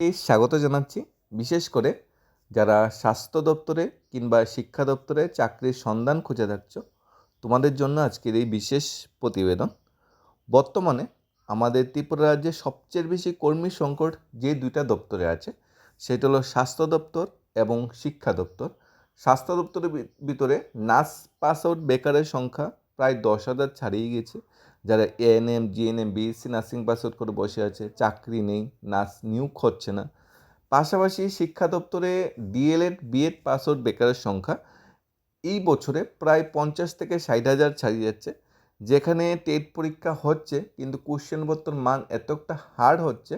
স্বাগত জানাচ্ছি। বিশেষ করে যারা স্বাস্থ্য দপ্তরে কিংবা শিক্ষা দপ্তরে চাকরির সন্ধান খুঁজে থাকছো তোমাদের জন্য আজকের এই বিশেষ প্রতিবেদন। বর্তমানে আমাদের ত্রিপুরা রাজ্যে সবচেয়ে বেশি কর্মী সংকট যে দুইটা দপ্তরে আছে, সেটা হলো স্বাস্থ্য দপ্তর এবং শিক্ষা দপ্তর। স্বাস্থ্য দপ্তরের ভিতরে নার্স পাস আউট বেকারের সংখ্যা প্রায় দশ হাজার ছাড়িয়ে গেছে যারা ANM GNM BSc nursing pass out করে বসে আছে, চাকরি নেই, নার্স নিয়োগ হচ্ছে না। পাশাপাশি শিক্ষা দপ্তরে ডিএলএড বিএড পাস আউট বেকারের সংখ্যা এই বছরে প্রায় পঞ্চাশ থেকে ষাট হাজার ছাড়িয়ে যাচ্ছে, যেখানে টেট পরীক্ষা হচ্ছে, কিন্তু কোশ্চেনপত্র মান এতটা হার্ড হচ্ছে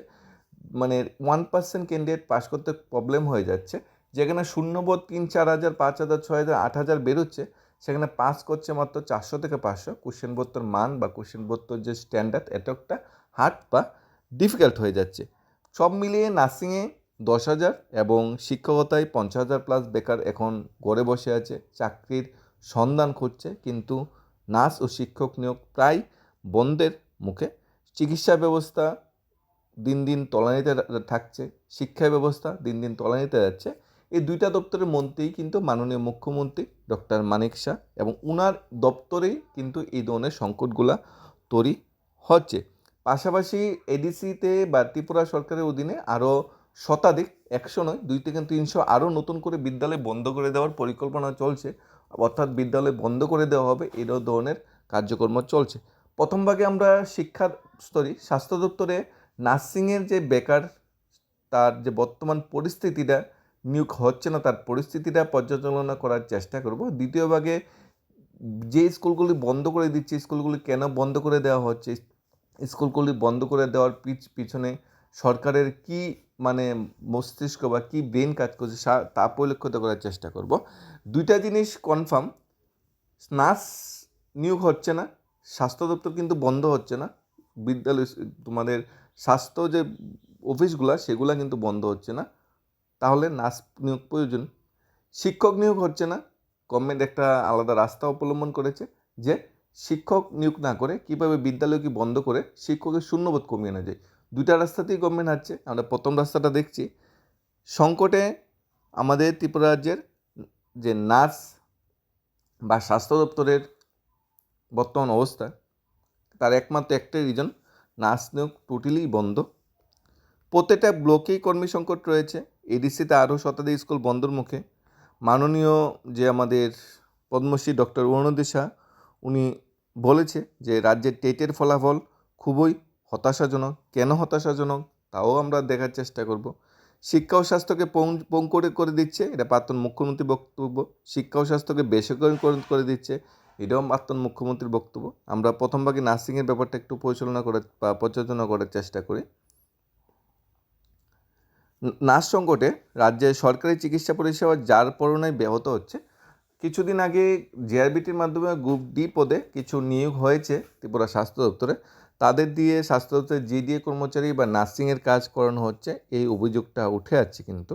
মানে ওয়ান পার্সেন্ট ক্যান্ডিডেট পাস করতে প্রবলেম হয়ে যাচ্ছে, যেখানে শূন্যবোধ তিন চার হাজার, পাঁচ হাজার, ছয় হাজার, আট হাজার বেরোচ্ছে সেখানে পাস করছে মাত্র চারশো থেকে পাঁচশো। কোশ্চেনপত্র মান বা কোশ্চেনপত্র যে স্ট্যান্ডার্ড এটা একটা হার্ড বা ডিফিকাল্ট হয়ে যাচ্ছে। সব মিলিয়ে নার্সিংয়ে দশ হাজার এবং শিক্ষকতায় পঞ্চাশ হাজার প্লাস বেকার এখন গড়ে বসে আছে। চাকরির সন্ধান খুঁজছে, কিন্তু নার্স ও শিক্ষক নিয়োগ প্রায় বন্ধের মুখে। চিকিৎসা ব্যবস্থা দিন দিন তলানিতে থাকছে, শিক্ষা ব্যবস্থা দিন দিন তলানিতে যাচ্ছে। এই দুইটা দপ্তরের মন্ত্রী কিন্তু মাননীয় মুখ্যমন্ত্রী ডক্টর মানিক শাহ এবং উনার দপ্তরেই কিন্তু এই ধরনের সংকটগুলা তৈরি হচ্ছে। পাশাপাশি এডিসিতে বা ত্রিপুরা সরকারের অধীনে আরও শতাধিক একশো নয়, দুই থেকে তিনশো আরও নতুন করে বিদ্যালয় বন্ধ করে দেওয়ার পরিকল্পনা চলছে। অর্থাৎ বিদ্যালয় বন্ধ করে দেওয়া হবে এই ধরনের কার্যক্রম চলছে। প্রথম ভাগে আমরা শিক্ষার স্তরে, স্বাস্থ্য দপ্তরে নার্সিংয়ের যে বেকার, তার যে বর্তমান পরিস্থিতিটা নিয়োগ হচ্ছে না, তার পরিস্থিতিটা পর্যালোচনা করার চেষ্টা করব। দ্বিতীয় ভাগে যে স্কুলগুলি বন্ধ করে দিচ্ছে, স্কুলগুলি কেন বন্ধ করে দেওয়া হচ্ছে, স্কুলগুলি বন্ধ করে দেওয়ার পিছ- পিছনে সরকারের কি মানে মস্তিষ্ক বা কি ব্রেন কাজ করছে তা পরিলক্ষিত করার চেষ্টা করব। দুইটা জিনিস কনফার্ম নার্স নিয়োগ হচ্ছে না, স্বাস্থ্য দপ্তর কিন্তু বন্ধ হচ্ছে না, বিদ্যালয়, তোমাদের স্বাস্থ্য যে অফিসগুলো সেগুলো কিন্তু বন্ধ হচ্ছে না। তাহলে নার্স নিয়োগ প্রয়োজন। শিক্ষক নিয়োগ হচ্ছে না গভর্নমেন্ট একটা আলাদা রাস্তা অবলম্বন করেছে যে শিক্ষক নিয়োগ না করে কীভাবে বিদ্যালয়কে বন্ধ করে শিক্ষকের শূন্যবোধ কমিয়ে আনা যায়। দুইটা রাস্তাতেই গভর্নমেন্ট হাঁটছে, আমরা প্রথম রাস্তাটা দেখছি। সংকটে আমাদের ত্রিপুরা রাজ্যের যে নার্স বা স্বাস্থ্য দপ্তরের বর্তমান অবস্থা, তার একমাত্র একটাই রিজন নার্স নিয়োগ টোটালি বন্ধ। প্রত্যেকটা ব্লকেই কর্মী সংকট রয়েছে। এডিসিতে আরও শতাধিক স্কুল বন্ধর মুখে। মাননীয় যে আমাদের পদ্মশ্রী ডক্টর অরুণোদী শাহ, উনি বলেছে যে রাজ্যের টেটের ফলাফল খুবই হতাশাজনক। কেন হতাশাজনক? তাও আমরা দেখার চেষ্টা করব। শিক্ষা ও স্বাস্থ্যকে পং- পঙ্করে করে দিচ্ছে, এটা প্রাক্তন মুখ্যমন্ত্রীর বক্তব্য। শিক্ষা ও স্বাস্থ্যকে বেসরকারি করে দিচ্ছে, এটাও প্রাক্তন মুখ্যমন্ত্রীর বক্তব্য। আমরা প্রথম ভাগে নার্সিংয়ের ব্যাপারটা একটু পরিচালনা করার বা পর্যালোচনা করার চেষ্টা করি। নার্স সংকটে রাজ্যের সরকারি চিকিৎসা পরিষেবা যার পরনায় ব্যাহত হচ্ছে। কিছুদিন আগে জেআরবিটির মাধ্যমে গ্রুপ ডি পদে কিছু নিয়োগ হয়েছে ত্রিপুরা স্বাস্থ্য দপ্তরে। তাদের দিয়ে স্বাস্থ্য দপ্তরের জিডিএ কর্মচারী বা নার্সিংয়ের কাজ করানো হচ্ছে। এই অভিযোগটা উঠে আসছে কিন্তু।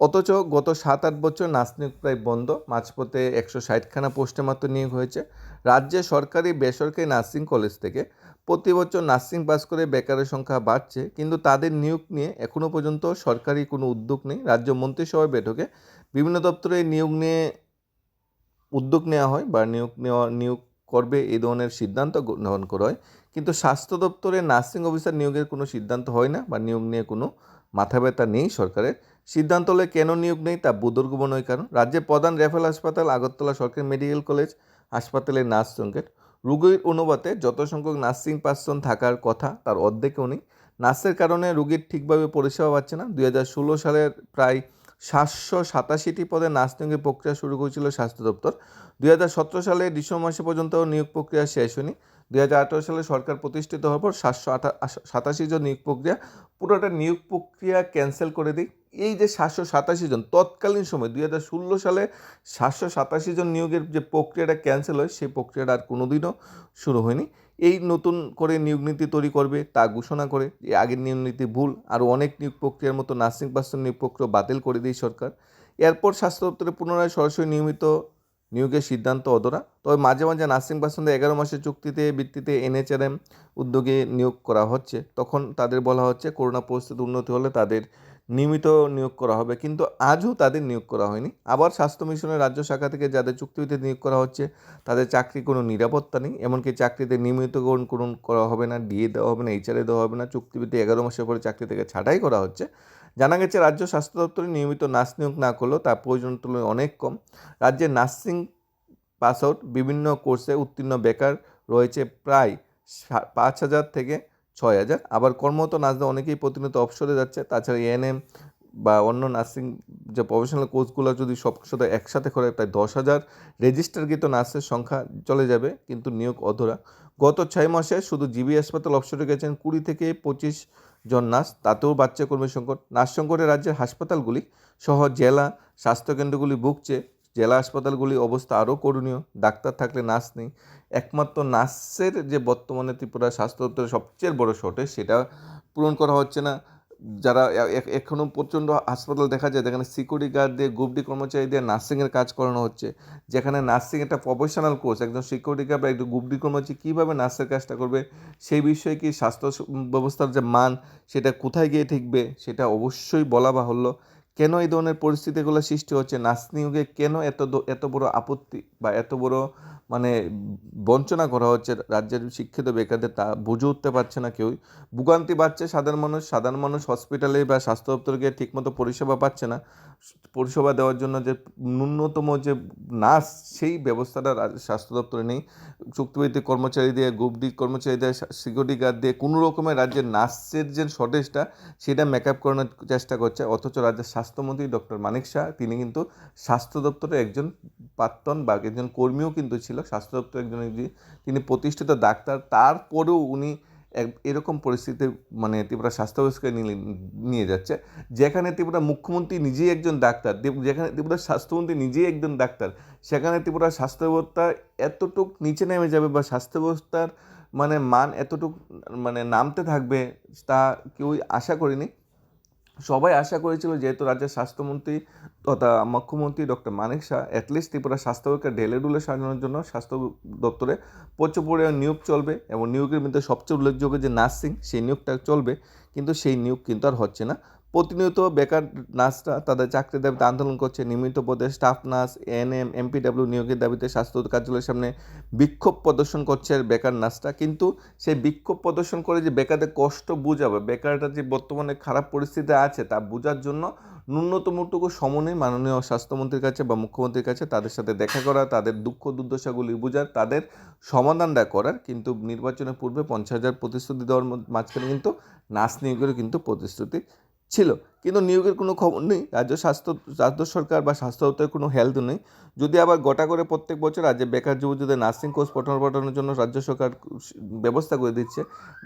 অথচ গত সাত আট বছর নার্স নিয়োগ প্রায় বন্ধ, মাঝপথে একশো ষাটখানা পোস্টে মাত্র নিয়োগ হয়েছে। রাজ্যে সরকারি বেসরকারি নার্সিং কলেজ থেকে প্রতি বছর নার্সিং পাস করে বেকারের সংখ্যা বাড়ছে, কিন্তু তাদের নিয়োগ নিয়ে এখনও পর্যন্ত সরকারি কোনো উদ্যোগ নেই। রাজ্য মন্ত্রিসভার বৈঠকে বিভিন্ন দপ্তরে নিয়োগ নিয়ে উদ্যোগ নেওয়া হয় বা নিয়োগ নেওয়া, নিয়োগ করবে এই ধরনের সিদ্ধান্ত গ্রহণ করা হয়। কিন্তু স্বাস্থ্য দপ্তরে নার্সিং অফিসার নিয়োগের কোনো সিদ্ধান্ত হয় না বা নিয়োগ নিয়ে কোনো মাথা ব্যথা নেই সরকারের। সিদ্ধান্ত হলে কেন নিয়োগ নেই তা বোধর্গব নয় কারণ রাজ্যের প্রধান রেফারেল হাসপাতাল আগরতলা সরকারি মেডিকেল কলেজ হাসপাতালের নার্স সংকট রোগীর অনুপাতে যত সংখ্যক নার্সিং পার্সন থাকার কথা, তার অর্ধেকও নেই। নার্সের কারণে রুগীর ঠিকভাবে পরিষেবা পাচ্ছে না। দুই হাজার ষোলো সালের প্রায় সাতশো সাতাশিটি পদে নার্স নিয়োগের প্রক্রিয়া শুরু করেছিল স্বাস্থ্য দপ্তর। দুই হাজার সতেরো সালে ডিসেম্বর মাসে পর্যন্ত নিয়োগ প্রক্রিয়া শেষ হয়নি। দুই হাজার আঠারো সালে সরকার প্রতিষ্ঠিত হওয়ার পর সাতশো সাতাশি জন নিয়োগ প্রক্রিয়া, পুরোটা নিয়োগ প্রক্রিয়া ক্যান্সেল করে দিই। এই যে সাতশো সাতাশি জন, তৎকালীন সময়, দুই হাজার ষোলো সালে সাতশো সাতাশি জন নিয়োগের যে প্রক্রিয়াটা ক্যান্সেল হয়, সেই প্রক্রিয়াটা আর কোনোদিনও শুরু হয়নি। এই নতুন করে নিয়োগ নীতি তৈরি করবে, তা ঘোষণা করে যে আগের নিয়োগ নীতি ভুল, আরও অনেক নিয়োগ প্রক্রিয়ার মতো নার্সিং পার্সন নিয়োগ প্রক্রিয়া বাতিল করে দিই সরকার। এরপর স্বাস্থ্য দপ্তরে পুনরায় সরাসরি নিয়মিত নিয়োগের সিদ্ধান্ত অধরা। তবে মাঝে মাঝে নার্সিং পার্সনদের এগারো মাসের চুক্তিতে ভিত্তিতে এনএচআরএম উদ্যোগে নিয়োগ করা হচ্ছে। তখন তাদের বলা হচ্ছে, করোনা পরিস্থিতি উন্নতি হলে তাদের নিয়মিত নিয়োগ করা হবে। কিন্তু আজও তাদের নিয়োগ করা হয়নি। আবার স্বাস্থ্য মিশনের রাজ্য শাখা থেকে যাদের চুক্তিভিত্তিতে নিয়োগ করা হচ্ছে, তাদের চাকরি কোনো নিরাপত্তা নেই। এমনকি চাকরিতে নিয়মিতকরণ করুন করা হবে না, ডিএ দেওয়া হবে না, এইচআরএ দেওয়া হবে না চুক্তিভিত্তিক এগারো মাসের পরে চাকরি থেকে ছাঁটাই করা হচ্ছে। জানা গেছে, রাজ্য স্বাস্থ্য দপ্তরে নিয়মিত নার্স নিয়োগ না করলেও তার প্রয়োজন তুলনায় অনেক কম। রাজ্যে নার্সিং পাস আউট বিভিন্ন কোর্সে উত্তীর্ণ বেকার রয়েছে প্রায় পাঁচ হাজার থেকে ছয় হাজার। আবার কর্মরত নার্সদের অনেকেই প্রতিনিয়ত অবসরে যাচ্ছে। তাছাড়া এএনএম বা অন্য নার্সিং যে প্রফেশনাল কোর্সগুলো যদি সব সাথে একসাথে করে প্রায় দশ হাজার রেজিস্টারকৃত নার্সের সংখ্যা চলে যাবে, কিন্তু নিয়োগ অধরা। গত ছয় মাসে শুধু জিবি হাসপাতাল অবসরে গেছেন কুড়ি থেকে পঁচিশ জন নার্স, তাতেও বাচ্চা কর্মী সংকট। নার্স সংকটে রাজ্যের হাসপাতালগুলি সহ জেলা স্বাস্থ্যকেন্দ্রগুলি ভুগছে। জেলা হাসপাতালগুলি অবস্থা আরও করণীয়। ডাক্তার থাকলে নার্স নেই। একমাত্র নার্সের যে বর্তমানে ত্রিপুরা স্বাস্থ্য দপ্তরের সবচেয়ে বড় শর্টেজ সেটা পূরণ করা হচ্ছে না। যারা এখনও প্রচণ্ড হাসপাতাল দেখা যায়, যেখানে সিকিউরিটি গার্ড দিয়ে গ্রুপ কর্মচারী দিয়ে নার্সিংয়ের কাজ করানো হচ্ছে, যেখানে নার্সিং একটা প্রফেশনাল কোর্স একজন সিকিউরিটি গার্ড বা একজন গ্রুপ কর্মচারী কীভাবে নার্সের কাজটা করবে, সেই বিষয়ে কি স্বাস্থ্য ব্যবস্থার যে মান, সেটা কোথায় গিয়ে ঠিকবে, সেটা অবশ্যই বলা বাহুল্য। কেন এই ধরনের পরিস্থিতিগুলো সৃষ্টি হচ্ছে? নার্স নিয়োগে কেন এত এত বড় আপত্তি বা এত বড় মানে বঞ্চনা করা হচ্ছে রাজ্যের শিক্ষিত বেকারদের, তা বুঝে উঠতে পারছে না কেউই ভোগান্তি বাড়ছে সাধারণ মানুষ সাধারণ মানুষ হসপিটালে বা স্বাস্থ্য দপ্তরে গিয়ে ঠিকমতো পরিষেবা পাচ্ছে না। পরিষেবা দেওয়ার জন্য যে ন্যূনতম যে নার্স, সেই ব্যবস্থাটা স্বাস্থ্য দপ্তরে নেই। চুক্তিভিত্তিক কর্মচারী দিয়ে গ্রুপ ডি কর্মচারী দিয়ে সিকিউরিটি গার্ড দিয়ে, কোনো রকমের রাজ্যের নার্সের যে শর্টেজটা সেটা মেকআপ করানোর চেষ্টা করছে। অথচ রাজ্যের স্বাস্থ্যমন্ত্রী ডক্টর মানিক শাহ, তিনি কিন্তু স্বাস্থ্য দপ্তরের একজন প্রাক্তন বা একজন কর্মীও কিন্তু ছিল, স্বাস্থ্য দপ্তরের একজন তিনি প্রতিষ্ঠিত ডাক্তার, তারপরেও উনি এরকম পরিস্থিতি মানে ত্রিপুরা স্বাস্থ্য ব্যবস্থাকে নিয়ে নিয়ে যাচ্ছে, যেখানে ত্রিপুরা মুখ্যমন্ত্রী নিজেই একজন ডাক্তার যেখানে ত্রিপুরা স্বাস্থ্যমন্ত্রী নিজেই একজন ডাক্তার, সেখানে ত্রিপুরা স্বাস্থ্য ব্যবস্থা এতটুক নিচে নেমে যাবে বা স্বাস্থ্য ব্যবস্থার মানে মান এতটুক মানে নামতে থাকবে, তা কেউই আশা করিনি। সবাই আশা করেছিল যেহেতু রাজ্যের স্বাস্থ্যমন্ত্রী তথা মুখ্যমন্ত্রী doctor Manik Saha at least Tripura স্বাস্থ্যকে ঢেলে ডুলে সাজানোর জন্য স্বাস্থ্য দপ্তরে প্রচুর পরিমাণে নিয়োগ চলবে এবং নিয়োগের মধ্যে সবচেয়ে উল্লেখযোগ্য যে নার্সিং, সেই নিয়োগটা চলবে, কিন্তু সেই নিয়োগ কিন্তু আর হচ্ছে না। প্রতিনিয়ত বেকার নার্সরা তাদের চাকরির দাবিতে আন্দোলন করছে। নিয়মিত পদে স্টাফ নার্স এএনএম এমপিডাব্লিউ নিয়োগের দাবিতে স্বাস্থ্য কার্যালয়ের সামনে বিক্ষোভ প্রদর্শন করছে বেকার নার্সরা। কিন্তু সেই বিক্ষোভ প্রদর্শন করে যে বেকারদের কষ্ট বুঝাবে বেকারটা যে বর্তমানে খারাপ পরিস্থিতিতে আছে তা বোঝার জন্য ন্যূনতমটুকু সমন্বয় মাননীয় স্বাস্থ্যমন্ত্রীর কাছে বা মুখ্যমন্ত্রীর কাছে তাদের সাথে দেখা করা, তাদের দুঃখ দুর্দশাগুলি বোঝার, তাদের সমাধানটা করার। কিন্তু নির্বাচনের পূর্বে পঞ্চাশ হাজার প্রতিশ্রুতি দেওয়ার মাঝখানে কিন্তু নার্স নিয়োগেরও কিন্তু প্রতিশ্রুতি ছিল। কিন্তু নিয়োগের কোনো খবর নেই। রাজ্য স্বাস্থ্য, রাজ্য সরকার বা স্বাস্থ্য দপ্তরের কোনো হেলথ নেই। যদি আবার গোটা করে প্রত্যেক বছর রাজ্যে বেকার যুবতীদের নার্সিং কোর্স পঠন, পাঠানোর জন্য রাজ্য সরকার ব্যবস্থা করে দিচ্ছে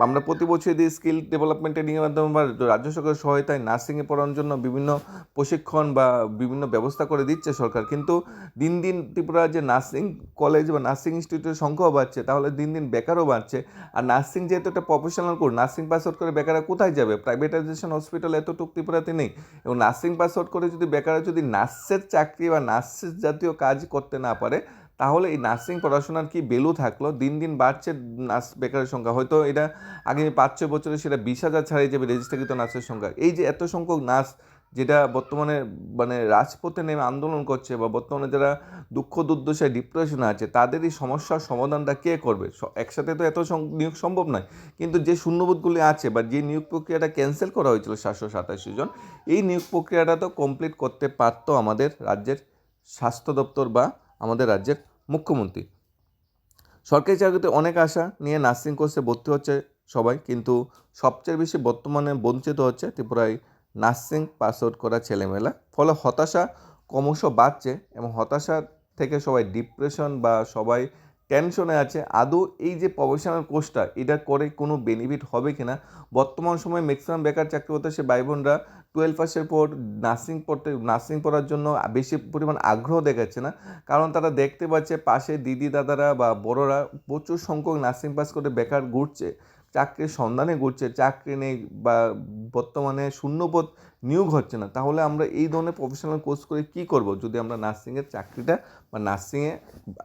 আমরা প্রতি বছর দিই স্কিল ডেভেলপমেন্টের নিয়ে মাধ্যমে বা রাজ্য সরকারের সহায়তায় নার্সিংয়ে পড়ানোর জন্য বিভিন্ন প্রশিক্ষণ বা বিভিন্ন ব্যবস্থা করে দিচ্ছে সরকার, কিন্তু দিন দিন ত্রিপুরা যে নার্সিং কলেজ বা নার্সিং ইনস্টিটিউটের সংখ্যাও বাড়ছে, তাহলে দিন দিন বেকারও বাড়ছে। আর নার্সিং যেহেতু একটা professional course nursing pass out করে বেকাররা কোথায় যাবে? প্রাইভেটাইজেশন হসপিটাল এতটুকু ত্রিপুরাতে নেই এবং নার্সিং পাস আউট করে যদি বেকাররা যদি নার্সের চাকরি বা নার্সের জাতীয় কাজ করতে না পারে, তাহলে এই নার্সিং পড়াশোনার কি ভ্যালু থাকল? দিন দিন বাড়ছে নার্স বেকারের সংখ্যা। হয়তো এটা আগামী পাঁচ ছয় বছরে সেটা বিশ হাজার ছাড়িয়ে যাবে রেজিস্ট্রিকৃত নার্সের সংখ্যা। এই যে এত সংখ্যক নার্স যেটা বর্তমানে মানে রাজপথে নেমে আন্দোলন করছে বা বর্তমানে যারা দুঃখ দুর্দশায় ডিপ্রেশনে আছে তাদের এই সমস্যার সমাধানটা কে করবে? একসাথে তো এত নিয়োগ সম্ভব নয়। কিন্তু যে শূন্যবোধগুলি আছে বা যে নিয়োগ প্রক্রিয়াটা ক্যান্সেল করা হয়েছিল সাতশো সাতাশি জন, এই নিয়োগ প্রক্রিয়াটা তো কমপ্লিট করতে পারতো আমাদের রাজ্যের স্বাস্থ্য দপ্তর বা আমাদের রাজ্যের মুখ্যমন্ত্রী। সরকারি চাকরিতে অনেক আশা নিয়ে নার্সিং কোর্সে ভর্তি হচ্ছে সবাই, কিন্তু সবচেয়ে বেশি বর্তমানে বঞ্চিত হচ্ছে ত্রিপুরায় নার্সিং পাস আউট করা ছেলেমেয়েরা। ফলে হতাশা ক্রমশ বাড়ছে এবং হতাশা থেকে সবাই ডিপ্রেশন বা সবাই টেনশনে আছে। আদৌ এই যে প্রফেশনাল কোর্সটা এটা করে কোনো বেনিফিট হবে কিনা? বর্তমান সময়ে ম্যাক্সিমাম বেকার চাকরি হতে সে ভাই বোনরা টুয়েলভ পাসের পর নার্সিং পড়তে, নার্সিং পড়ার জন্য বেশি পরিমাণ আগ্রহ দেখাচ্ছে না। কারণ তারা দেখতে পাচ্ছে পাশে দিদি দাদারা বা বড়রা প্রচুর সংখ্যক নার্সিং পাস করে বেকার ঘুরছে। চাকরির সন্ধানে ঘুরছে, চাকরি নেই বা বর্তমানে শূন্যপদ নিয়োগ হচ্ছে না, তাহলে আমরা এই ধরনের প্রফেশনাল কোর্স করে কি করব? যদি আমরা নার্সিংয়ের চাকরিটা বা নার্সিংয়ে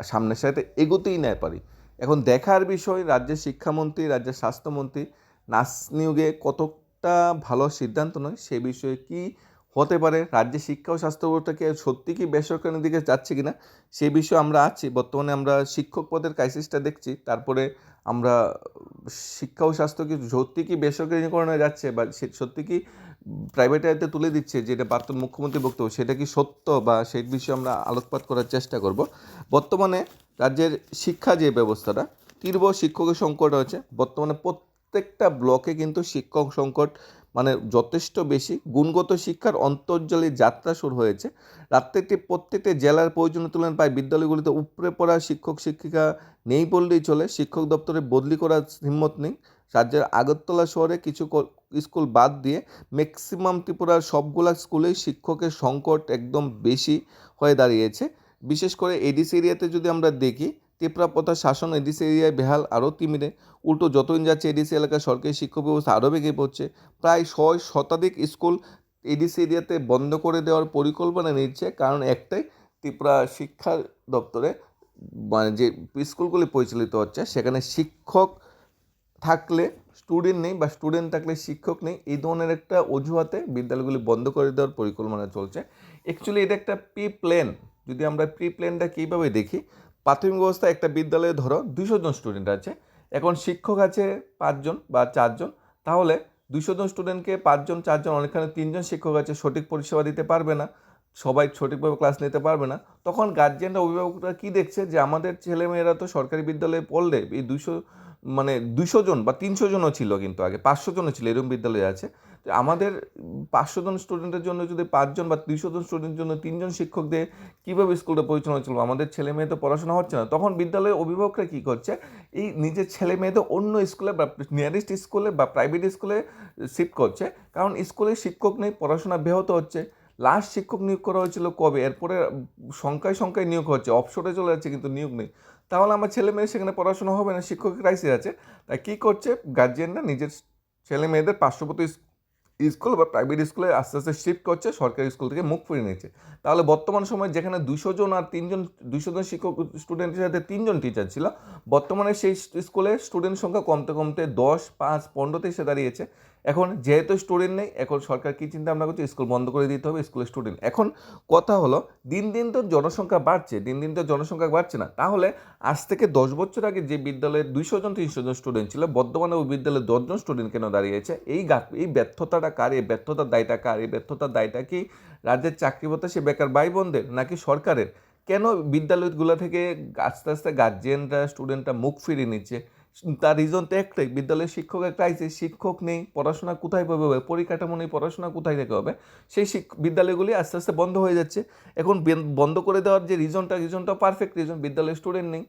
সামনের সাথে এগোতেই না পারি। এখন দেখার বিষয়, রাজ্যের শিক্ষামন্ত্রী, রাজ্যের স্বাস্থ্যমন্ত্রী, নার্স নিয়োগে কতটা ভালো সিদ্ধান্ত নয়, সে বিষয়ে কি হতে পারে? রাজ্যের শিক্ষা ও স্বাস্থ্য ব্যবস্থাকে সত্যি কি বেসরকারি দিকে যাচ্ছে কিনা, সে বিষয়ে আমরা আছি। বর্তমানে আমরা শিক্ষক পদের ক্রাইসিসটা দেখছি, তারপরে আমরা শিক্ষা ও স্বাস্থ্য কি সত্যি কি বেসরকারিকরণে যাচ্ছে বা সত্যি কি প্রাইভেটাইতে তুলে দিচ্ছে যেটা প্রাক্তন মুখ্যমন্ত্রী বক্তব্য, সেটা কি সত্য বা সেই বিষয়ে আমরা আলোকপাত করার চেষ্টা করব। বর্তমানে রাজ্যের শিক্ষা যে ব্যবস্থাটা, তীব্র শিক্ষকের সংকট হয়েছে বর্তমানে প্রত্যেকটা ব্লকে কিন্তু শিক্ষক সংকট মানে যথেষ্ট বেশি। গুণগত শিক্ষার অন্তর্জলী যাত্রা শুরু হয়েছে। রাত্রিটি প্রত্যেকটি জেলার প্রয়োজনীয় তুলনায় প্রায় বিদ্যালয়গুলিতে উপরে পড়া শিক্ষক, শিক্ষিকা নেই বললেই চলে। শিক্ষক দপ্তরে বদলি করার হিম্মত নেই। রাজ্যের আগরতলা শহরে কিছু স্কুল বাদ দিয়ে ম্যাক্সিমাম ত্রিপুরার সবগুলা স্কুলেই শিক্ষকের সংকট একদম বেশি হয়ে দাঁড়িয়েছে। বিশেষ করে এডিসি এরিয়াতে যদি আমরা দেখি ত্রিপুরা প্রথা শাসন, এডিসি এরিয়ায় বেহাল আরও তিমিরে উল্টো যতদিন যাচ্ছে এডিসি এলাকার সরকারি শিক্ষা ব্যবস্থা আরও বেগে পড়ছে। প্রায় ছয় শতাধিক স্কুল এডিসি এরিয়াতে বন্ধ করে দেওয়ার পরিকল্পনা নিচ্ছে, কারণ একটাই ত্রিপুরা শিক্ষা দপ্তরে মানে যে স্কুলগুলি পরিচালিত হচ্ছে, সেখানে শিক্ষক থাকলে স্টুডেন্ট নেই বা স্টুডেন্ট থাকলে শিক্ষক নেই, এই ধরনের একটা অজুহাতে বিদ্যালয়গুলি বন্ধ করে দেওয়ার পরিকল্পনা চলছে। অ্যাকচুয়ালি এটা একটা প্রি প্ল্যান যদি আমরা প্রি প্ল্যানটা কীভাবে দেখি প্রাথমিক অবস্থায় একটা বিদ্যালয়ে ধরো দুশো জন স্টুডেন্ট আছে। এখন শিক্ষক আছে পাঁচজন বা চারজন। তাহলে দুশো জন স্টুডেন্টকে পাঁচজন, চারজন, অনেকখানে তিনজন শিক্ষক আছে, সঠিক পরিষেবা দিতে পারবে না। সবাই সঠিকভাবে ক্লাস নিতে পারবে না। তখন গার্জেনরা অভিভাবকরা কী দেখছে? যে আমাদের ছেলেমেয়েরা তো সরকারি বিদ্যালয়ে পড়লে এই দুশো মানে দুশো জন বা তিনশো জনও ছিল কিন্তু আগে, পাঁচশো জনও ছিল এরকম বিদ্যালয়ে আছে। তো আমাদের পাঁচশো জন স্টুডেন্টের জন্য যদি পাঁচজন বা দুইশো জন স্টুডেন্টের জন্য তিনজন শিক্ষক দিয়ে কীভাবে স্কুলটা পরিচালনা চলবে আমাদের ছেলে মেয়ে তো পড়াশোনা হচ্ছে না। তখন বিদ্যালয়ের অভিভাবকরা কী করছে? এই নিজের ছেলে মেয়েদের অন্য স্কুলে বা নিয়ারেস্ট স্কুলে বা প্রাইভেট স্কুলে শিফট করছে। কারণ স্কুলে শিক্ষক নেই, পড়াশোনা ব্যাহত হচ্ছে। লাস্ট শিক্ষক নিয়োগ করা হয়েছিল কবে? এরপরে সংখ্যায় সংখ্যায় নিয়োগ হচ্ছে। অপসরে চলে যাচ্ছে কিন্তু নিয়োগ নেই। তাহলে আমার ছেলে মেয়ে সেখানে পড়াশোনা হবে না, শিক্ষকের ক্রাইসিস আছে। তাই কী করছে? গার্জিয়ানরা নিজের ছেলে মেয়েদের পার্শ্ববর্তী স্কুল বা প্রাইভেট স্কুলে আস্তে আস্তে শিফট করছে, সরকারি স্কুল থেকে মুখ ফিরিয়ে নিচ্ছে। তাহলে বর্তমান সময়ে যেখানে দুশো জন আর তিনজন, দুশো জন শিক্ষক স্টুডেন্টের সাথে তিনজন টিচার ছিল, বর্তমানে সেই স্কুলে স্টুডেন্ট সংখ্যা কমতে কমতে দশ, পাঁচ পনেরোতে এসে দাঁড়িয়েছে। এখন যেহেতু স্টুডেন্ট নেই, এখন সরকার কী চিন্তা ভাবনা করছি? স্কুল বন্ধ করে দিতে হবে স্কুলের স্টুডেন্ট এখন কথা হলো, দিন দিন তো জনসংখ্যা বাড়ছে, দিন দিন তো জনসংখ্যা বাড়ছে না। তাহলে আজ থেকে দশ বছর আগে যে বিদ্যালয়ে দুইশো জন, তিনশো জন স্টুডেন্ট ছিল, বর্তমানে ওই বিদ্যালয়ে দশজন স্টুডেন্ট কেন দাঁড়িয়েছে? এই এই ব্যর্থতাটা কার? এই ব্যর্থতার দায়টা কার? এই ব্যর্থতার দায়টা কি রাজ্যের চাকরি সে বেকার ভাই বোনদের নাকি সরকারের? কেন বিদ্যালয়গুলো থেকে আস্তে আস্তে গার্জিয়ানরা স্টুডেন্টরা মুখ ফিরিয়ে নিচ্ছে? তার রিজন তো একটাই, বিদ্যালয়ের শিক্ষকের ক্রাইসিস শিক্ষক নেই, পড়াশোনা কোথায় পাবে হবে পরিকাঠামো নেই, পড়াশোনা কোথায় থেকে হবে? সেই বিদ্যালয়গুলি আস্তে আস্তে বন্ধ হয়ে যাচ্ছে। এখন বন্ধ করে দেওয়ার যে রিজনটা রিজনটা পারফেক্ট রিজন বিদ্যালয়ের স্টুডেন্ট নেই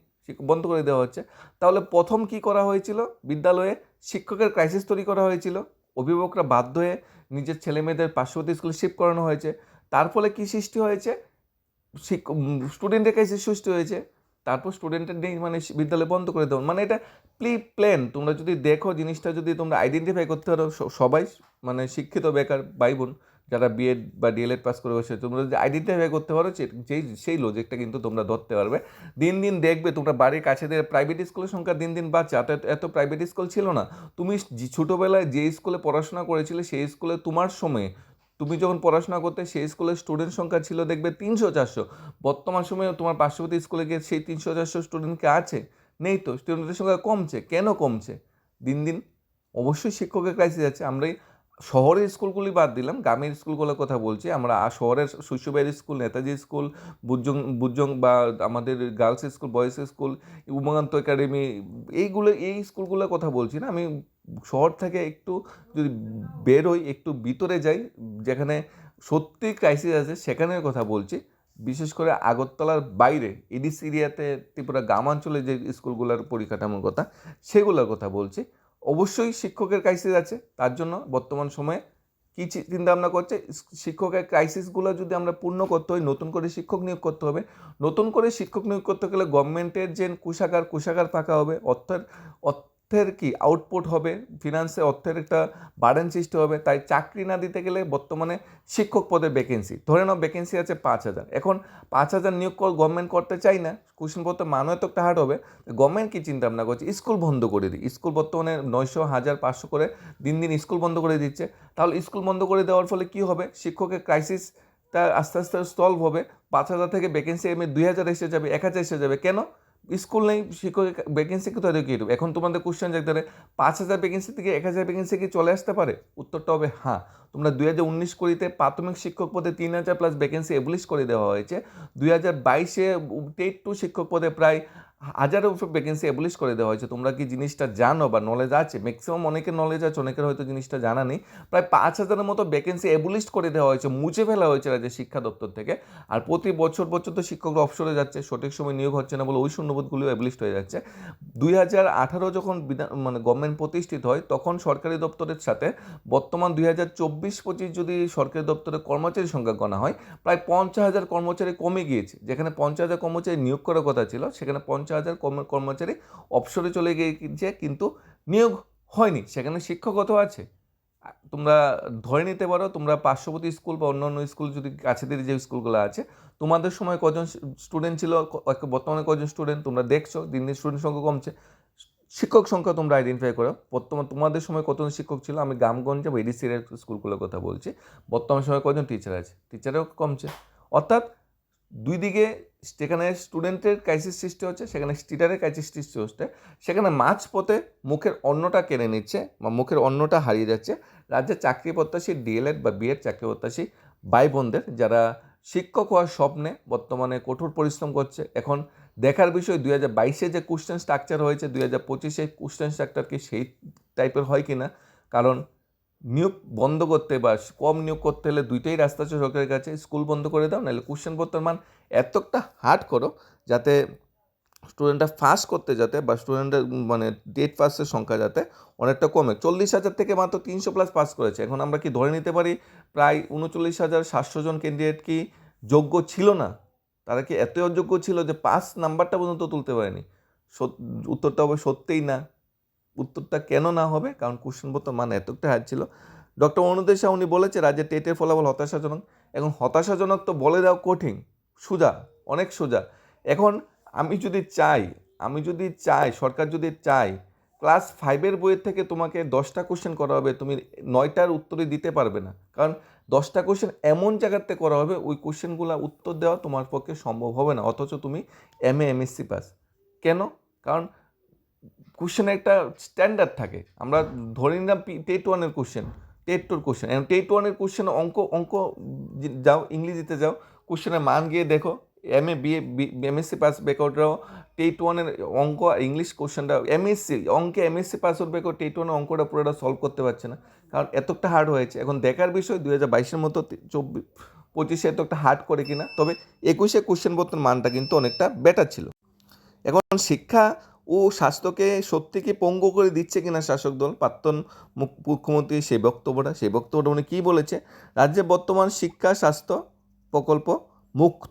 বন্ধ করে দেওয়া হচ্ছে। তাহলে প্রথম কি করা হয়েছিল? বিদ্যালয়ে শিক্ষকের ক্রাইসিস তৈরি করা হয়েছিল। অভিভাবকরা বাধ্য হয়ে নিজের ছেলে মেয়েদের পার্শ্ববর্তী স্কুলে শিফট করানো হয়েছে। তার ফলে কী সৃষ্টি হয়েছে? স্টুডেন্টের ক্রাইসিস সৃষ্টি হয়েছে। তারপর স্টুডেন্টের নেই মানে বিদ্যালয় বন্ধ করে দেবো মানে এটা প্লি প্ল্যান তোমরা যদি দেখো জিনিসটা, যদি তোমরা আইডেন্টিফাই করতে পারো সবাই মানে শিক্ষিত, বেকার ভাই বোন যারা বিএড বা ডিএলএড পাস করে বসে তোমরা যদি আইডেন্টিফাই করতে পারো যেই, সেই লজিকটা কিন্তু তোমরা ধরতে পারবে। দিন দিন দেখবে তোমরা বাড়ির কাছে দিয়ে প্রাইভেট স্কুলের সংখ্যা দিন দিন বাড়ছে। এত এত প্রাইভেট স্কুল ছিল না। তুমি ছোটোবেলায় যে স্কুলে পড়াশোনা করেছিলে, সেই স্কুলে তোমার সময়ে তুমি যখন পড়াশোনা করতে সেই স্কুলের স্টুডেন্ট সংখ্যা ছিল দেখবে তিনশো চারশো। বর্তমান সময়ে তোমার পার্শ্ববর্তী স্কুলে গিয়ে সেই তিনশো চারশো স্টুডেন্টকে আছে? নেই তো। স্টুডেন্টের সংখ্যা কমছে। কেন কমছে? দিন দিন অবশ্যই শিক্ষকের ক্রাইসিস আছে। আমরা এই শহরের স্কুলগুলি বাদ দিলাম। গ্রামের স্কুলগুলোর কথা বলছি। আমরা শহরের শৈশবের স্কুল নেতাজি স্কুল বুজং বুজং বা আমাদের girls school boys school Umakanta academy এইগুলো, এই স্কুলগুলোর কথা বলছি না। আমি শহর থেকে একটু যদি বের হই একটু ভিতরে যাই, যেখানে সত্যি ক্রাইসিস আছে সেখানের কথা বলছি। বিশেষ করে আগরতলার বাইরে এডিস এরিয়াতে, ত্রিপুরা গ্রামাঞ্চলে যে স্কুলগুলোর পরিকাঠামোর কথা, সেগুলোর কথা বলছি। অবশ্যই শিক্ষকের ক্রাইসিস আছে, তার জন্য বর্তমান সময়ে কী চিন্তা ভাবনা করছে? শিক্ষকের ক্রাইসিসগুলো যদি আমরা পূর্ণ করতে হয়, নতুন করে শিক্ষক নিয়োগ করতে হবে। নতুন করে শিক্ষক নিয়োগ করতে গেলে গভর্নমেন্টের যে কুষাগার কুষাগার ফাঁকা হবে। অর্থের অর্থ অর্থের কি আউটপুট হবে? ফিনান্সে অর্থের একটা বার্ডেন সৃষ্টি হবে। তাই চাকরি না দিতে গেলে বর্তমানে শিক্ষক পদে ভ্যাকেন্সি ধরে নাও ভ্যাকেন্সি আছে পাঁচ হাজার। এখন পাঁচ হাজার নিয়োগ কর গভর্নমেন্ট করতে চাই না কোশ্চেন পত্র মানও তো একটা হার্ড হবে গভর্নমেন্ট কী চিন্তা ভাবনা করছে? স্কুল বন্ধ করে দিই। স্কুল বর্তমানে নয়শো, হাজার, পাঁচশো করে দিন দিন স্কুল বন্ধ করে দিচ্ছে। তাহলে স্কুল বন্ধ করে দেওয়ার ফলে কী হবে? শিক্ষকের ক্রাইসিস ক্রাইসিসটা আস্তে আস্তে সলভ হবে। পাঁচ হাজার থেকে ভ্যাকেন্সি এমে দুই হাজার এসে যাবে, এক হাজার এসে যাবে। কেন? স্কুল নেই, শিক্ষক ভ্যাকেন্সি তৈরি দেবো। এখন তোমাদের কোশ্চেন যে পারে পাঁচ হাজার ভ্যাকেন্সি থেকে এক হাজার ভ্যাকেন্সি কি চলে আসতে পারে? উত্তরটা হবে হ্যাঁ। তোমরা দুই হাজার উনিশ কুড়িতে প্রাথমিক শিক্ষক পদে তিন হাজার প্লাস ভ্যাকেন্সি এবলিশ করে দেওয়া হয়েছে। দুই হাজার বাইশে টেট টু শিক্ষক পদে প্রায় উপর ভ্যাকেন্সি এবলিশ করে দেওয়া হয়েছে। তোমরা কি জিনিসটা জানো বা নলেজ আছে? ম্যাক্সিমাম অনেকের নলেজ আছে, অনেকের হয়তো জিনিসটা জানা নেই। প্রায় পাঁচ হাজারের মতো ভ্যাকেন্সি এবলিশ করে দেওয়া হয়েছে, মুছে ফেলা হয়েছে রাজ্যের শিক্ষা দপ্তর থেকে। আর প্রতি বছর বছর তো শিক্ষকরা অবসরে যাচ্ছে, সঠিক সময় নিয়োগ হচ্ছে না বলে ওই শূন্যবোধগুলিও এবলিস্ট হয়ে যাচ্ছে। দুই হাজার আঠারো যখন বিধান মানে গভর্নমেন্ট প্রতিষ্ঠিত হয়, তখন সরকারি দপ্তরের সাথে বর্তমান দুই হাজার চব্বিশ পঁচিশ যদি সরকারি দপ্তরের কর্মচারী সংখ্যা গণা হয়, প্রায় পঞ্চাশ হাজার কর্মচারী কমে গিয়েছে। যেখানে পঞ্চাশ হাজার কর্মচারী নিয়োগ করার কথা ছিল, সেখানে পঞ্চাশ হাজার কর্মচারী অবসরে চলে গিয়েছে কিন্তু নিয়োগ হয়নি। সেখানে শিক্ষকত আছে। তোমরা ধরে নিতে পারো, তোমরা পার্শ্ববর্তী স্কুল বা অন্যান্য স্কুল যদি কাছেদের যে স্কুলগুলো আছে, তোমাদের সময় কজন স্টুডেন্ট ছিল? বর্তমানে কজন স্টুডেন্ট তোমরা দেখছ, দিন দিন স্টুডেন্ট সংখ্যা কমছে। শিক্ষক সংখ্যা তোমরা আইডেন্টিফাই করো। বর্তমান তোমাদের সময় কতজন শিক্ষক ছিল? আমি গ্রামগঞ্জে বা এডিসির স্কুলগুলোর কথা বলছি। বর্তমান সময় কজন টিচার আছে? টিচারও কমছে। অর্থাৎ দুই দিকে যেখানে স্টুডেন্টের ক্রাইসিস সৃষ্টি হচ্ছে, সেখানে স্টিটারের ক্রাইসিস সৃষ্টি হচ্ছে, সেখানে মাঝ পথে মুখের অন্নটা কেড়ে নিচ্ছে বা মুখের অন্নটা হারিয়ে যাচ্ছে। রাজ্যের চাকরি প্রত্যাশী ডিএলএড বা বিএড চাকরি প্রত্যাশী ভাই বোনদের যারা শিক্ষক হওয়ার স্বপ্নে বর্তমানে কঠোর পরিশ্রম করছে, এখন দেখার বিষয় দুই হাজার বাইশে যে কোশ্চেন স্ট্রাকচার হয়েছে, দুই হাজার পঁচিশে কোশ্চেন স্ট্রাকচার কি সেই টাইপের হয় কি না কারণ নিয়োগ বন্ধ করতে বা কম নিয়োগ করতে হলে দুইটাই রাস্তা আছে সরকারের কাছে। স্কুল বন্ধ করে দাও, নাহলে কোশ্চেন পত্রের মান এতটা হার্ড করো যাতে স্টুডেন্টরা ফার্স্ট করতে যাতে বা স্টুডেন্টের মানে ডেট পাসের সংখ্যা যাতে অনেকটা কমে। চল্লিশ হাজার থেকে মাত্র তিনশো প্লাস পাস করেছে। এখন আমরা কি ধরে নিতে পারি প্রায় উনচল্লিশ হাজার সাতশো জন ক্যান্ডিডেট কি যোগ্য ছিল না? তারা কি এতই অযোগ্য ছিল যে পাস নাম্বারটা পর্যন্ত তুলতে পারেনি? উত্তরটা হবে সত্যিই না। উত্তরটা কেন না হবে? কারণ কোশ্চেন পত্র মান এতটা হার ছিল। ডক্টর অনুদেশ উনি বলেছে, রাজ্যে টেটের ফলাফল হতাশাজনক। এখন হতাশাজনক তো বলে দাও কঠিন। সোজা, অনেক সোজা। এখন আমি যদি চাই, আমি যদি চাই, সরকার যদি চাই ক্লাস ফাইভের বইয়ের থেকে তোমাকে দশটা কোশ্চেন করা হবে, তুমি নয়টার উত্তরই দিতে পারবে না। কারণ দশটা কোশ্চেন এমন জায়গাতে করা হবে, ওই কোশ্চেনগুলো উত্তর দেওয়া তোমার পক্ষে সম্ভব হবে না। অথচ তুমি এম এ এমএসসি পাস কেন? কারণ কোশ্চেনের একটা স্ট্যান্ডার্ড থাকে। আমরা ধরে নিলাম টেট ওয়ানের কোশ্চেন টেট টুর কোশ্চেন এবং টেট ওয়ানের কোশ্চেন অঙ্ক অঙ্ক যাও ইংরেজিতে যাও কোশ্চেনের মান গিয়ে দেখো M A BA MSc pass বেকআউটরাও TET ওয়ানের অঙ্ক ইংলিশ কোশ্চেনটা এমএসসি অঙ্কে এমএসসি পাস আউট বেকআউট টেট ওয়ানের অঙ্কটা পুরোটা সলভ করতে পারছে না। কারণ এতটা হার্ড হয়েছে। এখন দেখার বিষয় দু হাজার বাইশের মতো চব্বিশ, পঁচিশে এত একটা হার্ড করে কিনা, তবে একুশে কোশ্চেন পত্রের মানটা কিন্তু অনেকটা বেটার ছিল। এখন শিক্ষা ও স্বাস্থ্যকে সত্যি কি পঙ্গু করে দিচ্ছে কিনা শাসক দল? প্রাক্তন মুখ- মুখ্যমন্ত্রী সেই বক্তব্যটা সেই বক্তব্যটা উনি কী বলেছে? রাজ্যে বর্তমান শিক্ষা, স্বাস্থ্য প্রকল্প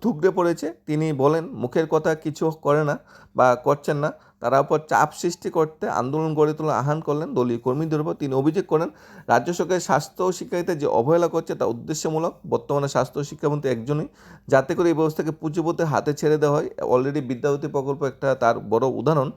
থুকড়ে পড়েছে। তিনি বলেন, মুখের কথা কিছু করে না বা করছেন না। তারা উপর চাপ সৃষ্টি করতে আন্দোলন গড়ে তোলার আহ্বান করলেন দলীয় কর্মীদের উপর। তিনি অভিযোগ করেন, রাজ্য সরকারের স্বাস্থ্য ও শিক্ষাতে যে অবহেলা করছে তা উদ্দেশ্যমূলক। বর্তমানে স্বাস্থ্য শিক্ষামন্ত্রী একজনই। যাতে করে এই ব্যবস্থাকে পুঁজিপতি হাতে ছেড়ে দেওয়া হয়। অলরেডি বিদ্যাপতি প্রকল্প একটা তার বড় উদাহরণ।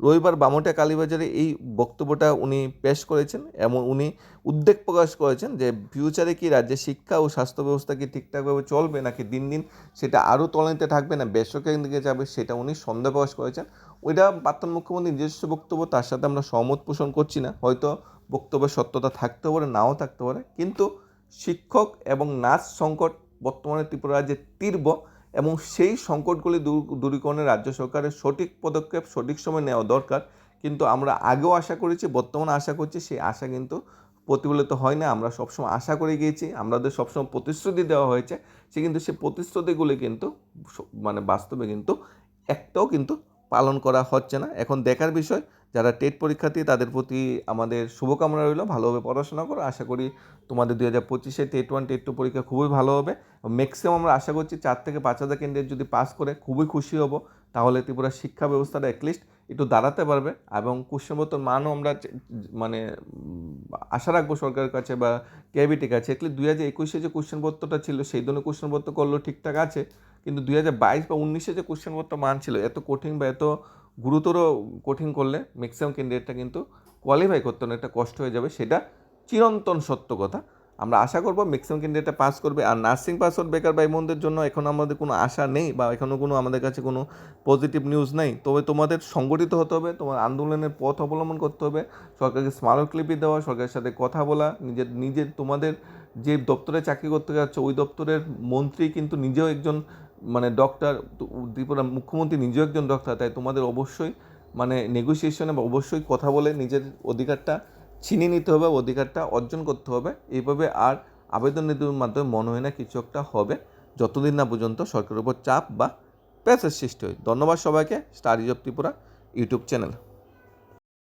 রবিবার বামটা কালীবাজারে এই বক্তব্যটা উনি পেশ করেছেন এমন উনি উদ্বেগ প্রকাশ করেছেন যে ফিউচারে কি রাজ্যের শিক্ষা ও স্বাস্থ্য ব্যবস্থা কি ঠিকঠাকভাবে চলবে নাকি দিন দিন সেটা আরও তলানিতে থাকবে না, বেসরকারি দিকে যাবে সেটা উনি সন্দেহ প্রকাশ করেছেন। ওইটা প্রাক্তন মুখ্যমন্ত্রীর নিজস্ব বক্তব্য, তার সাথে আমরা সহমত পোষণ করছি না। হয়তো বক্তব্যের সত্যতা থাকতে পারে, নাও থাকতে পারে, কিন্তু শিক্ষক এবং নার্স সংকট বর্তমানে ত্রিপুরা রাজ্যে তীব্র। এবং সেই সংকটগুলি দূর- দূরীকরণে রাজ্য সরকারের সঠিক পদক্ষেপ, সঠিক সময় নেওয়া দরকার। কিন্তু আমরা আগেও আশা করেছি বর্তমানে আশা করছি, সেই আশা কিন্তু প্রতিফলিত হয় না। আমরা সবসময় আশা করে গিয়েছি, আমাদের সবসময় প্রতিশ্রুতি দেওয়া হয়েছে। সে কিন্তু সে প্রতিশ্রুতিগুলি কিন্তু মানে বাস্তবে কিন্তু একটাও কিন্তু পালন করা হচ্ছে না। এখন দেখার বিষয়, যারা টেট পরীক্ষার্থী, তাদের প্রতি আমাদের শুভকামনা রইল। ভালোভাবে পড়াশোনা করো। আশা করি তোমাদের দুই হাজার পঁচিশে টেট ওয়ান, টেট টু পরীক্ষা খুবই ভালো হবে। ম্যাক্সিমাম আমরা আশা করছি চার থেকে পাঁচ হাজার ক্যান্ডিডেট যদি পাস করে খুবই খুশি হব। তাহলে ত্রিপুরা শিক্ষা ব্যবস্থাটা অ্যাটলিস্ট একটু দাঁড়াতে পারবে এবং কোশ্চেনপত্র মানও আমরা মানে আশা রাখব সরকারের কাছে বা কেবিটির কাছে। অ্যাটলিস্ট দুই হাজার একুশে যে কোশ্চেনপত্রটা ছিল, সেই ধরনের কোশ্চেনপত্র করলেও ঠিকঠাক আছে। কিন্তু দুই হাজার বাইশ বা উনিশে যে কোশ্চেনপত্র মান ছিল এত কঠিন বা এত গুরুতর কঠিন করলে ম্যাক্সিমাম ক্যান্ডিডেটটা কিন্তু কোয়ালিফাই করতে অনেকটা কষ্ট হয়ে যাবে, সেটা চিরন্তন সত্য কথা। আমরা আশা করব ম্যাক্সিমাম ক্যান্ডিডেটটা পাস করবে, আর নার্সিং পাস আউট বেকার ভাই বোনদের জন্য এখন আমাদের কোনো আশা নেই বা এখনও কোনো আমাদের কাছে কোনো পজিটিভ নিউজ নেই। তবে তোমাদের সংগঠিত হতে হবে, তোমার আন্দোলনের পথ অবলম্বন করতে হবে, সরকারকে স্মারকলিপি দেওয়া, সরকারের সাথে কথা বলা, নিজের নিজের তোমাদের যে দপ্তরে চাকরি করতে যাচ্ছ, ওই দপ্তরের মন্ত্রী কিন্তু নিজেও একজন মানে ডক্টর ত্রিপুরা মুখ্যমন্ত্রী নিজেও একজন ডক্টর তাই তোমাদের অবশ্যই মানে নেগোসিয়েশনে বা অবশ্যই কথা বলে নিজের অধিকারটা ছিনিয়ে নিতে হবে, অধিকারটা অর্জন করতে হবে। এইভাবে আর আবেদন নীতির মাধ্যমে মনে হয় না কিছু একটা হবে। যতদিন না পর্যন্ত সরকারের উপর চাপ বা প্রেসের সৃষ্টি হয়। ধন্যবাদ সবাইকে star of Tripura YouTube channel.